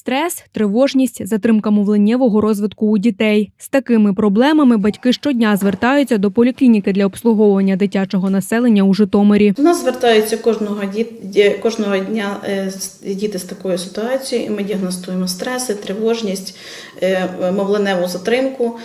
Стрес, тривожність, затримка мовленнєвого розвитку у дітей. З такими проблемами батьки щодня звертаються до поліклініки для обслуговування дитячого населення у Житомирі. До нас звертаються кожного кожного дня е, діти з такою ситуацією, і ми діагностуємо стреси, тривожність, е, мовленеву затримку,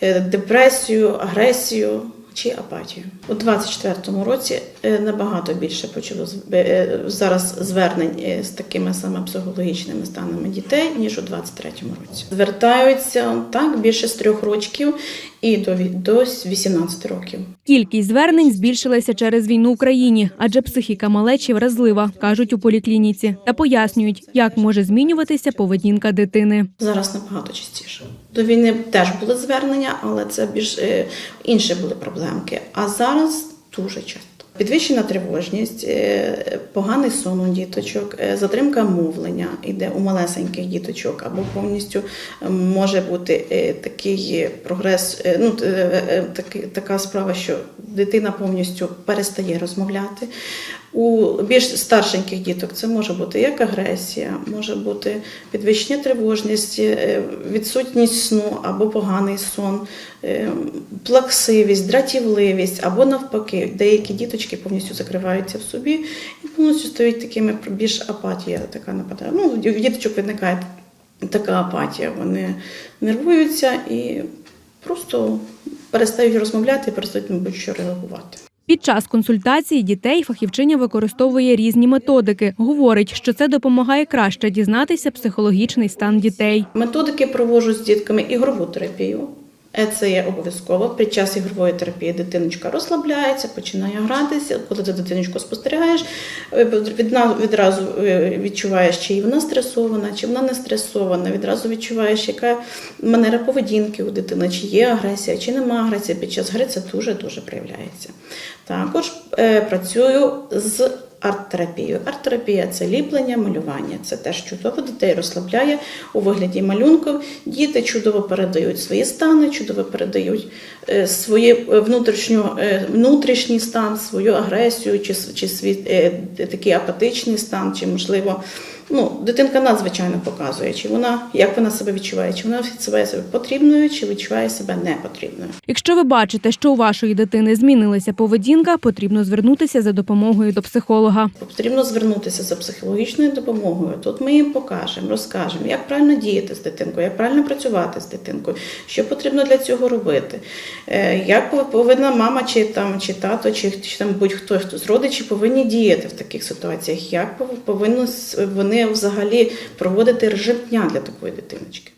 е, депресію, агресію. Чи апатію у 24-му році е, набагато більше почало з- е, зараз звернень е, з такими саме психологічними станами дітей ніж у 23-му році. Звертаються так більше з трьох років і до до 18 років. Кількість звернень збільшилася через війну в Україні, адже психіка малечі вразлива, кажуть у поліклініці, та пояснюють, як може змінюватися поведінка дитини. Зараз набагато частіше. До війни теж були звернення, але це більш е, інші були проблемки. А зараз дуже часто. Підвищена тривожність, е, поганий сон у діточок, е, затримка мовлення іде у малесеньких діточок, або повністю е, може бути такий прогрес, ну така справа, що дитина повністю перестає розмовляти. У більш старшеньких діток це може бути як агресія, може бути підвищення тривожності, відсутність сну або поганий сон, плаксивість, дратівливість, або навпаки, деякі діточки повністю закриваються в собі і повністю стають такими більш апатія така нападає. Ну, в діточок виникає така апатія. Вони нервуються і просто перестають розмовляти, перестають, мабуть, що реагувати. Під час консультації дітей фахівчиня використовує різні методики. Говорить, що це допомагає краще дізнатися психологічний стан дітей. Методики проводжу з дітками ігрову терапію. Е, Це є обов'язково. Під час ігрової терапії дитиночка розслабляється, починає гратися. Коли ти дитиночку спостерігаєш, е, відразу е, відчуваєш, чи вона стресована, чи вона не стресована. Відразу відчуваєш, яка манера поведінки у дитини, чи є агресія, чи нема агресії. Під час гри це дуже дуже проявляється. Також працюю з арт-терапією. Арт-терапія це ліплення, малювання. Це теж чудово дітей розслабляє у вигляді малюнків. Діти чудово передають свої стани, чудово передають е, своє е, е, внутрішній стан, свою агресію, чи, чи свій такий апатичний стан, чи можливо. Ну, дитинка надзвичайно показує, чи вона як вона себе відчуває, чи вона відчуває себе потрібною, чи відчуває себе непотрібною. Якщо ви бачите, що у вашої дитини змінилася поведінка, потрібно звернутися за допомогою до психолога. Потрібно звернутися за психологічною допомогою. Тут ми їм покажемо, розкажемо, як правильно діяти з дитинкою, як правильно працювати з дитинкою, що потрібно для цього робити, Е, як повинна мама, чи там чи тато, чи, чи там будь-хто хто з родичів повинні діяти в таких ситуаціях, як пов- повинні вони взагалі проводити режим дня для такої дитиночки.